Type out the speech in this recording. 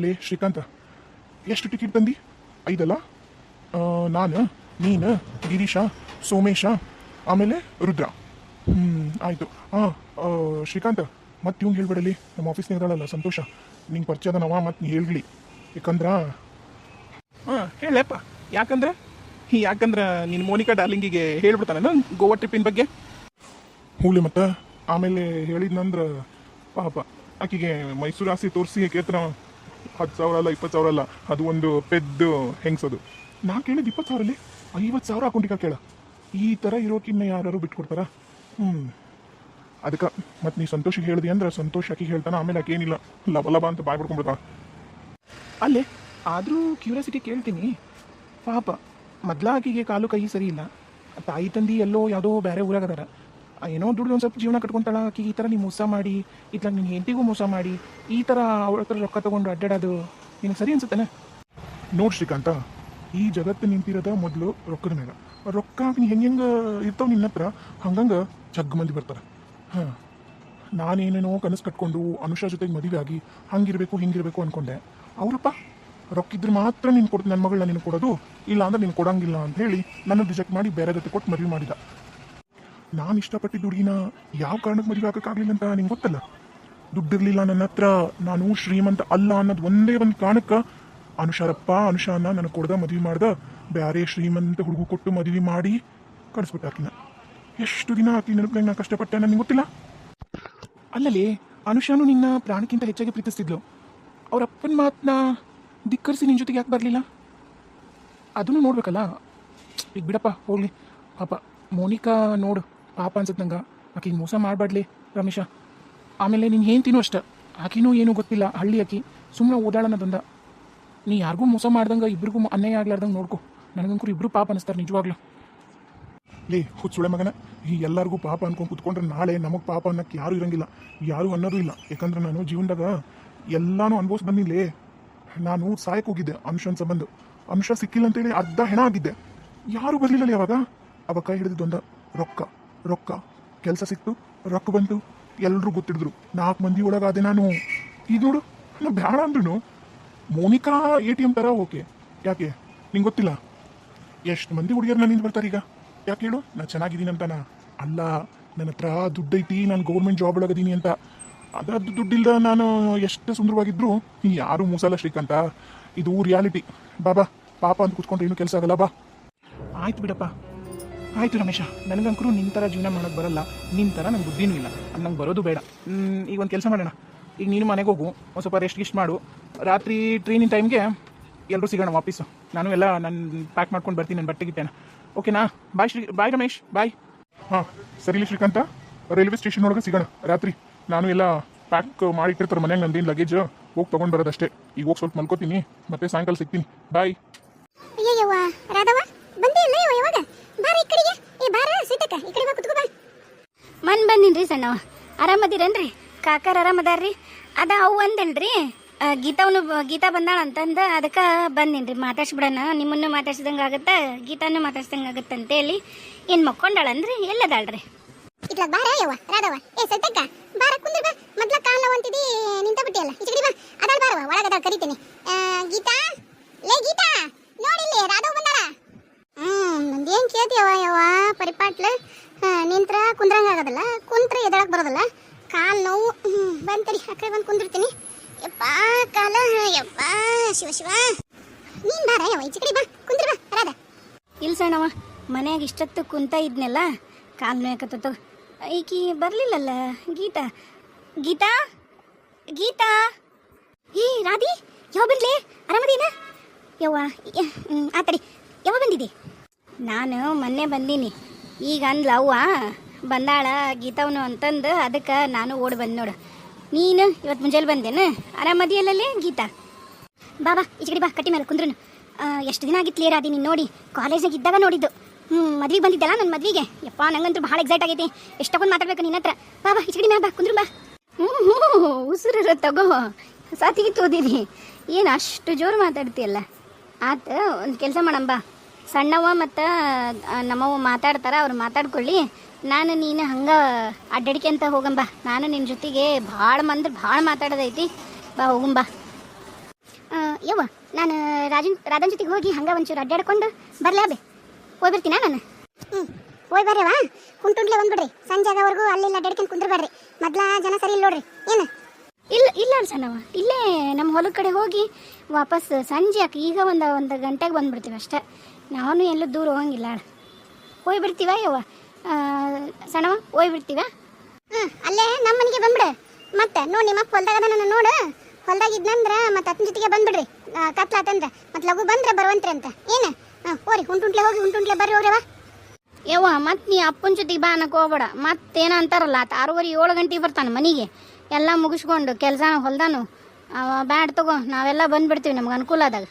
ಅಲೇ ಶ್ರೀಕಾಂತ. ಎಷ್ಟು ಟಿಕೆಟ್ ತಂದಿ? ಐದಲ್ಲ? ನಾನು, ನೀನು, ಗಿರೀಶ, ಸೋಮೇಶ, ಆಮೇಲೆ ರುದ್ರ. ಹ್ಞೂ ಆಯಿತು. ಹಾಂ ಶ್ರೀಕಾಂತ ಮತ್ತೆ ಹಿಂಗೆ ಹೇಳ್ಬಿಡಲಿ. ನಮ್ಮ ಆಫೀಸ್ನಾಗ ಇದ್ದಾಳಲ್ಲ, ಸಂತೋಷ. ನಿಂಗೆ ಪರಿಚಯದ ನವ ಮತ್ತೆ ನೀ ಹೇಳ್ಲಿ ಯಾಕಂದ್ರ? ಹಾಂ ಹೇಳಪ್ಪ. ಯಾಕಂದ್ರೆ? ಯಾಕಂದ್ರೆ ನಿನ್ನ ಮೋನಿಕಾ ಡಾರ್ಲಿಂಗಿಗೆ ಹೇಳ್ಬಿಡ್ತಾನೆ ಗೋವಾ ಟ್ರಿಪ್ಪಿನ ಬಗ್ಗೆ? ಹೂಲಿ ಮತ್ತೆ, ಆಮೇಲೆ ಹೇಳಿದ್ನಂದ್ರೆ, ಪಾಪ, ಆಕೆಗೆ ಮೈಸೂರು ಆಸೆ ತೋರಿಸಿ ಕೇತ್ರ ಹತ್ತು ಸಾವಿರ ಅಲ್ಲ, ಇಪ್ಪತ್ತು ಸಾವಿರ ಅಲ್ಲ, ಅದು ಒಂದು ಪೆದ್ದು ಹೆಂಗ್ಸದು. ನಾನು ಕೇಳಿದ್ದು ಇಪ್ಪತ್ತು ಸಾವಿರಲ್ಲಿ ಐವತ್ತು ಸಾವಿರ ಅಕೌಂಟಿಗೆ ಕೇಳ. ಈ ಥರ ಇರೋಕಿನ್ನ ಯಾರು ಬಿಟ್ಕೊಡ್ತಾರ? ಹ್ಞೂ ಅದಕ್ಕೆ ಮತ್ತು ನೀ ಸಂತೋಷಿಗೆ ಹೇಳಿದೆ ಅಂದ್ರೆ ಸಂತೋಷ್ ಆಕಿಗೆ ಹೇಳ್ತಾನೆ, ಆಮೇಲೆ ಆಕೆ ಏನಿಲ್ಲ ಲಬ ಲಬ ಅಂತ ಬಾಯ್ ಬಿಡ್ಕೊಂಡ್ಬಿಡ್ತಾ ಅಲ್ಲೇ, ಆದರೂ ಕ್ಯೂರಿಯಾಸಿಟಿ ಕೇಳ್ತೀನಿ. ಪಾಪ, ಮೊದ್ಲ ಆಕಿಗೆ ಕಾಲು ಕೈ ಸರಿ ಇಲ್ಲ. ತಾಯಿ ತಂದಿ ಎಲ್ಲೋ ಯಾವುದೋ ಬೇರೆ ಊರಾಗ ಅದಾರ. ಆ, ಏನೋ ದುಡ್ಡು ಒಂದು ಸ್ವಲ್ಪ ಜೀವನ ಕಟ್ಕೊಂತಾಳ. ಆಕೆ ಈ ಥರ ನೀವು ಮೋಸ ಮಾಡಿ ಇತ್ಲಾಗ ನಿನ್ನ ಹೆಂಡತಿಗೂ ಮೋಸ ಮಾಡಿ, ಈ ಥರ ಅವಳ ಹತ್ರ ರೊಕ್ಕ ತೊಗೊಂಡು ಅಡ್ಡಾಡೋದು ನಿನಗೆ ಸರಿ ಅನ್ಸುತ್ತಾನೆ? ನೋಡಿ ಶ್ರೀಕಾಂತ, ಈ ಜಗತ್ತು ನಿಂತಿರೋದ ಮೊದಲು ರೊಕ್ಕದ ಮೇಲೆ. ರೊಕ್ಕ ನೀ ಹೆಂಗೆ ಹೆಂಗೆ ಇರ್ತಾವ ನಿನ್ನ ಹತ್ರ, ಹಂಗಂಗೆ ಜಗ್ ಮಂದಿ ಬರ್ತಾರೆ. ಹಾಂ, ನಾನೇನೇನೋ ಕನಸು ಕಟ್ಕೊಂಡು ಅನುಷಾ ಜೊತೆಗೆ ಮದುವೆ ಆಗಿ ಹಂಗಿರಬೇಕು, ಹಿಂಗಿರಬೇಕು ಅನ್ಕೊಂಡೆ. ಅವರಪ್ಪ ರೊಕ್ಕಿದ್ರೆ ಮಾತ್ರ ನೀನು ಕೊಡ್ತೀನಿ ನನ್ನ ಮಗಳನ್ನ ನೀನು ಕೊಡೋದು ಇಲ್ಲ ಅಂದ್ರೆ ನೀನು ಕೊಡಂಗಿಲ್ಲ ಅಂತ ಹೇಳಿ ನನ್ನ ರಿಜೆಕ್ಟ್ ಮಾಡಿ ಬೇರೆ ಜೊತೆ ಕೊಟ್ಟು ಮದುವೆ ಮಾಡಿದ. ನಾನು ಇಷ್ಟಪಟ್ಟಿದ್ದ ಹುಡುಗಿನ ಯಾವ ಕಾರಣಕ್ಕೆ ಮದುವೆ ಹಾಕೋಕ್ಕಾಗಲಿಲ್ಲ ಅಂತ ನಿಂಗೆ ಗೊತ್ತಲ್ಲ? ದುಡ್ಡಿರ್ಲಿಲ್ಲ ನನ್ನ ಹತ್ರ. ನಾನು ಶ್ರೀಮಂತ ಅಲ್ಲ ಅನ್ನೋದು ಒಂದೇ ಒಂದು ಕಾರಣಕ್ಕೆ ಅನುಷಾರಪ್ಪ, ಅನುಷಾನ ನನಗೆ ಕೊಡ್ದ, ಮದುವೆ ಮಾಡ್ದ. ಬೇರೆ ಶ್ರೀಮಂತ ಹುಡುಗ ಕೊಟ್ಟು ಮದುವೆ ಮಾಡಿ ಕಳಿಸ್ಬಿಟ್ಟು ಎಷ್ಟು ದಿನ ಆಕಿ ನೆನಪಿನಾಗ ನಾನು ಕಷ್ಟಪಟ್ಟೆ ನನಗೆ ಗೊತ್ತಿಲ್ಲ? ಅಲ್ಲಲ್ಲಿ ಅನುಷಾನು ನಿನ್ನ ಪ್ರಾಣಕ್ಕಿಂತ ಹೆಚ್ಚಾಗಿ ಪ್ರೀತಿಸ್ತಿದ್ಲು. ಅವ್ರ ಅಪ್ಪನ ಮಾತನ್ನ ಧಿಕ್ಕರಿಸಿ ನಿನ್ನ ಜೊತೆಗೆ ಯಾಕೆ ಬರಲಿಲ್ಲ? ಅದನ್ನು ನೋಡ್ಬೇಕಲ್ಲ? ಈಗ ಬಿಡಪ್ಪ, ಹೋಗ್ಲಿ. ಪಾಪ, ಮೋನಿಕಾ ನೋಡು. ಪಾಪ ಅನ್ಸುತ್ತೆ ನಂಗೆ. ಆಕಿಗೆ ಮೋಸ ಮಾಡಬಾಡ್ಲಿ ರಮೇಶ. ಆಮೇಲೆ ನೀನು ಹೆಂಡ್ತಿನೂ ಅಷ್ಟೆ. ಆಕಿನೂ ಏನೂ ಗೊತ್ತಿಲ್ಲ. ಹಳ್ಳಿ ಆಕಿ. ಸುಮ್ಮನೆ ಓದಾಳನ್ನದಂದ ನೀ ಯಾರಿಗೂ ಮೋಸ ಮಾಡ್ದಂಗೆ, ಇಬ್ರಿಗೂ ಅನ್ಯಾಯ ಆಗ್ಲಾರ್ದಂಗೆ ನೋಡ್ಕೊ. ನನಗಂಕರು ಇಬ್ರು ಪಾಪ ಅನಿಸ್ತಾರೆ ನಿಜವಾಗ್ಲೂ. ಲೇ ಹುಚ್ಚುಳೆ ಮಗನ. ಈ ಎಲ್ಲರಿಗೂ ಪಾಪ ಅನ್ಕೊಂಡು ಕುತ್ಕೊಂಡ್ರೆ ನಾಳೆ ನಮಗೆ ಪಾಪ ಅನ್ನಕ್ಕೆ ಯಾರು ಇರಂಗಿಲ್ಲ. ಯಾರು ಅನ್ನೋದು ಇಲ್ಲ. ಯಾಕಂದ್ರೆ ನಾನು ಜೀವನದಾಗ ಎಲ್ಲಾನು ಅನುಭವಿಸ್ ಬಂದಿಲ್ಲೇ ನಾನು ಸಾಯಕ್ಕೆ ಹೋಗಿದ್ದೆ ಅಂಶನ್ ಸಂಬಂಧ ಅಂಶ ಸಿಕ್ಕಿಲ್ಲ ಅಂತೇಳಿ ಅರ್ಧ ಹೆಣ ಆಗಿದ್ದೆ. ಯಾರು ಬರಲಿಲ್ಲ ಯಾವಾಗ ಅವಾಗ ಹಿಡಿದಿದ್ದೊಂದ ರೊಕ್ಕ. ರೊಕ್ಕ. ಕೆಲಸ ಸಿಕ್ತು, ರೊಕ್ಕ ಬಂತು ಎಲ್ಲರೂ ಗೊತ್ತಿಡಿದ್ರು. ನಾಲ್ಕು ಮಂದಿ ಒಳಗಾದೆ ನಾನು. ಇದು ನೋಡು ನಾ ಬೇಡ ಅಂದ್ರೂ ಮೋನಿಕಾ ಎ ಟಿ ಎಂ ಥರ ಓಕೆ. ಯಾಕೆ? ನಿಂಗೆ ಗೊತ್ತಿಲ್ಲ? ಎಷ್ಟು ಮಂದಿ ಹುಡುಗಿಯರು ನನ್ನಿಂದ ಬರ್ತಾರೆ ಈಗ? ಯಾಕೆ ಹೇಳು? ನಾನು ಚೆನ್ನಾಗಿದ್ದೀನಿ ಅಂತಾನ? ಅಲ್ಲ ನನ್ನ ಹತ್ರ ದುಡ್ಡೈತಿ ನಾನು ಗೌರ್ಮೆಂಟ್ ಜಾಬ್ ಒಳಗದೀನಿ ಅಂತ. ಅದರದ್ದು ದುಡ್ಡಿಲ್ದ ನಾನು ಎಷ್ಟು ಸುಂದರವಾಗಿದ್ರು, ಯಾರು ಮೂಸಲ್ಲ ಶ್ರೀಕಾಂತ. ಇದು ರಿಯಾಲಿಟಿ ಬಾಬಾ ಪಾಪ ಅಂತ ಕೂತ್ಕೊಂಡ್ರೆ ಏನು ಕೆಲಸ ಆಗಲ್ಲ, ಬಾ. ಆಯ್ತು ಬಿಡಪ್ಪ. ಆಯ್ತು ರಮೇಶ, ನನಗಂಕರು ನಿನ್ನ ಥರ ಜೀವನ ಮಾಡೋಕ್ಕೆ ಬರಲ್ಲ. ನಿನ್ನ ಥರ ನಂಗೆ ಬುದ್ಧಿನೂ ಇಲ್ಲ. ಅದು ನಂಗೆ ಬರೋದು ಬೇಡ. ಈಗ ಒಂದು ಕೆಲಸ ಮಾಡೋಣ. ಈಗ ನೀನು ಮನೆಗೆ ಹೋಗು, ಒಂದು ಸ್ವಲ್ಪ ರೆಸ್ಟ್ ಗಿಸ್ಟ್ ಮಾಡು. ರಾತ್ರಿ ಟ್ರೈನಿನ ಟೈಮ್ಗೆ ಎಲ್ಲರೂ ಸಿಗೋಣ ವಾಪೀಸು. ನಾನು ಎಲ್ಲ ನಾನು ಪ್ಯಾಕ್ ಮಾಡ್ಕೊಂಡು ಬರ್ತೀನಿ ನನ್ನ ಬಟ್ಟೆ ಗಿಟ್ಟೆನ. ಓಕೆನಾ ಬಾಯ್ ಶ್ರೀ ಬಾಯ್ ರಮೇಶ್ ಬಾಯ್ ಹಾಂ ಸರಿ ಶ್ರೀಕಾಂತ. ರೈಲ್ವೆ ಸ್ಟೇಷನ್ ಒಳಗೆ ಸಿಗೋಣ, ರಾತ್ರಿ. ನಾನು ಎಲ್ಲ ಪ್ಯಾಕ್ ಮಾಡಿ ಇಟ್ಟಿರ್ತಾರೆ ಮನ್ಯಾಗ ನಂದೇನು ಲಗೇಜ್ ಹೋಗಿ ತೊಗೊಂಡು ಬರೋದಷ್ಟೇ. ಈಗ ಹೋಗಿ ಸ್ವಲ್ಪ ಮಲ್ಕೋತೀನಿ, ಮತ್ತೆ ಸಾಯಂಕಾಲ ಸಿಗ್ತೀನಿ. ಬಾಯ್ ಅಯ್ಯಯ್ಯವ್ವ ರಾಧವ ಬಂದೇ ಇಲ್ಲ ಯವ್ವ ಯಾವಾಗ ಬಾರ ಈ ಕಡೆಗೆ ಏ ಬಾರ ಸೀತಕ್ಕ ಈ ಕಡೆ ಬಾ ಕುತ್ಕೋ ಬಾ ಮನ್ ಬಂದಿನ್ರಿ ಸಣ್ಣವ ಆರಾಮದಿರೇನ್ರಿ? ಕಾಕರ್ ಆರಾಮದಾರ್ರಿ? ಅದ ಅವು ಅಂದೇನ್ರಿ ಗೀತಾವನು ಗೀತಾ ಬಂದಾಳ ಅಂತಂದ ಅದಕ್ಕೆ ಬಂದಿನ್ರಿ. ಮಾತಾಡ್ಸ್ಬಿಡಣ. ನಿಮ್ಮನ್ನು ಮಾತಾಡ್ಸಿದಂಗೆ ಆಗತ್ತ, ಗೀತಾನು ಮಾತಾಡ್ಸಿದಂಗೆ ಆಗತ್ತ ಅಂತೇಳಿ ಏನು ಮಕ್ಕೊಂಡಾಳನ್ರಿ ಎಲ್ಲದಾಳ್ರಿ? ಇಟ್ಲ ಬಾರ ಯವ್ವ ರಾಧವ ಏ, ಸೀತಕ್ಕ, ಬಾರ ಕುಂದ್ರ ಬಾ ಮೊದ್ಲ ಕಾಲ್ ಅಂತಿದಿ ನಿಂತ ಬಿಟ್ಟಿಯಲ್ಲ ಈ ಬಾ. ಅದಾಳ ಬಾರವ ಒಳಗದಾಳ ಕರಿತೀನಿ. ಗೀತಾ? ಲೇ, ಗೀತಾ! ನೋಡಿಲ್ಲಿ ರಾಧವ ಬಂದಾಳ. ಹ್ಮ್, ನಂದೇನ್ ಕೇಳ್ತೀಯವ್ವ, ಯವ್ವ, ಪರಿಪಾಟ್ಲ? ನಿಂತ್ರ ಕುಂದ್ರಂಗ ಆಗೋದಿಲ್ಲ? ಕುಂತ್ರ ಎದಳಕ್ ಬರೋದಿಲ್ಲ? ಕಾಲ್ ನೋವು ಬಂತರಿ ಆ ಕಡೆ ಬಂದು ಕುಂದಿರ್ತೀನಿ ಯಪ್ಪ, ಕಾಲ, ಯಪ್ಪ, ಶಿವ ಶಿವ. ನೀನ್ ಬಾರ ಯಾವ ಕಡೆ ಬಾ, ಕುಂದ್ರಿ ಬಾ, ರಾಧ. ಇಲ್ಲ ಸಣ್ಣವ ಮನ್ಯಾಗ ಇಷ್ಟೊತ್ತು ಕುಂತ ಇದ್ನಲ್ಲ, ಕಾಲು ನೋಯಕತ್ತ ಈಕಿ ಬರಲಿಲ್ಲಲ್ಲ, ಗೀತಾ. ಗೀತಾ? ಗೀತಾ? ಏ, ರಾಧಿ ಯಾವ ಬರ್ಲಿ? ಆರಾಮದೇನ ಯವ್ವ ಆತಡಿ ಯಾವ ಬಂದಿದ್ದಿ? ನಾನು ಮೊನ್ನೆ ಬಂದೀನಿ. ಈಗ ಅಂದ್ಲ, ಅವ್ವ, ಬಂದಾಳ ಗೀತಾವನು ಅಂತಂದು ಅದಕ್ಕೆ ನಾನು ಓಡಿ ಬಂದ್ ನೋಡು. ನೀನು ಇವತ್ತು ಮುಂಜಾನೆ ಬಂದೇನ? ಆರಾಮದಿಯಲ್ಲೇ ಗೀತಾ? ಬಾ ಬಾ ಈ ಬಾ, ಕಟ್ಟಿ ಮೇಲೆ ಕುಂದ್ರು ಎಷ್ಟು ದಿನ ಆಗಿತ್ತು ಲೇರ್ ಆದಿ ನೀನು ನೋಡಿ? ಕಾಲೇಜಾಗ ಇದ್ದಾಗ ನೋಡಿದ್ದು. ಹ್ಞೂ ಮದ್ವೆಗೆ ಬಂದಿದ್ದಲ್ಲ ನನ್ನ ಮದ್ವೆಗೆ? ಯಪ್ಪ, ನಂಗಂತೂ ಭಾಳ ಎಕ್ಸೈಟ್ ಆಗೈತಿ. ಎಷ್ಟು ಮಾತಾಡ್ಬೇಕು ನಿನ್ನ ಹತ್ರ? ಬಾ ಬಾ ಮೇಲೆ ಬಾ ಕುಂದ್ರು ಬಾ. ಹ್ಞೂ ಹ್ಞೂ ಉಸಿರು ತಗೋ. ಸಾತಿಗೆ ತೋದಿರಿ ಏನು ಅಷ್ಟು ಜೋರು ಮಾತಾಡ್ತೀಯಲ್ಲ? ಆತ, ಒಂದು ಕೆಲಸ ಮಾಡಮ್ಮ ಬಾ. ಸಣ್ಣವ ಮತ್ತು ನಮ್ಮವ್ವ ಮಾತಾಡ್ತಾರ, ಅವ್ರು ಮಾತಾಡ್ಕೊಳ್ಳಿ. ನಾನು ನೀನು ಹಂಗೆ ಅಡ್ಡಾಡ್ಕೊಂತ ಹೋಗಂಬ. ನಾನು ನಿನ್ನ ಜೊತೆಗೆ ಭಾಳ ಮಂದ್ರೆ ಭಾಳ ಮಾತಾಡೋದೈತಿ. ಬಾ ಹೋಗುಂಬ. ಯವ್ವ, ನಾನು ರಾಜನ್, ರಾಧನ್ ಜೊತೆಗೆ ಹೋಗಿ ಹಂಗ ಒಂಚೂರು ಅಡ್ಡಾಡ್ಕೊಂಡು ಬರಲೇ ಬೇ. ಹೋಗಿ ಬರ್ತೀನಾ ನಾನು? ಹ್ಞೂ ಹೋಗಿ ಬರ್ರವಾ ಕುಂಟುಂಡ್ಲೆ ಬಂದ್ಬಿಡ್ರಿ. ಸಂಜೆಗವರೆಗೂ ಅಲ್ಲಿ ಅಡ್ಡಾಡ್ಕೊಂಡು ಕುಂದ್ರಬೇಡ್ರಿ. ಮೊದ್ಲ ಜನ ಸರಿ ಇಲ್ಲ ನೋಡ್ರಿ. ಏನು? ಇಲ್ಲ ಇಲ್ಲ ಸಣ್ಣವ ಇಲ್ಲೇ ನಮ್ಮ ಹೊಲದ ಕಡೆ ಹೋಗಿ ವಾಪಸ್ ಸಂಜೆ ಈಗ ಒಂದು ಒಂದು ಗಂಟೆಗೆ ಬಂದ್ಬಿಡ್ತೀವಿ ಅಷ್ಟೇ. ನಾನು ಎಲ್ಲೂ ದೂರ ಹೋಗಂಗಿಲ್ಲ ಹೋಗಿ ಬಿಡ್ತೀವ ಯವ್ವ? ಸಣವ ಹೋಗಿ ಹ್ಞೂ ಅಲ್ಲೇ ನಮ್ಮ ಮನೆಗೆ ಬಂದ್ಬಿಡು. ಮತ್ತೆ ನೋಡಿ ನಿಮ್ಮ ಅಪ್ಪ ಹೊಲ್ದಾಗ ನನ್ನ ನೋಡು. ಹೊಲ್ದಾಗ ಇದ್ನಂದ್ರೆ ಮತ್ತೆ ಅತ್ತನ ಜೊತೆಗೆ ಬಂದ್ಬಿಡ್ರಿ. ಕತ್ಲಾತಂದ್ರೆ ಮತ್ತೆ ಲಘು ಬಂದ್ರೆ ಬರುವಂತ್ರಿ ಅಂತ. ಏನು? ಹಾಂ, ಹೋರಿ, ಹುಂಟುಂಟ್ಲೆ ಹೋಗಿ, ಹುಂಟುಂಟ್ಲೆ ಬರ್ರಿ ಹೋಗ್ರವ ಯವ್ವ. ಮತ್ತೆ ನೀ ಅಪ್ಪನ ಜೊತೆಗೆ ಬಾ ಅನ್ನಕ್ಕೆ ಹೋಗ್ಬೇಡ. ಮತ್ತೇನ ಅಂತಾರಲ್ಲ, ಆತ ಆರೂವರೆ, ಏಳು ಗಂಟೆಗೆ ಬರ್ತಾನೆ ಮನೆಗೆ. ಎಲ್ಲ ಮುಗಿಸ್ಕೊಂಡು ಕೆಲಸನ ಹೊಲ್ದಾನು. ಬ್ಯಾಡ್ ತಗೋ, ನಾವೆಲ್ಲ ಬಂದ್ಬಿಡ್ತೀವಿ ನಮ್ಗೆ ಅನುಕೂಲ ಆದಾಗ.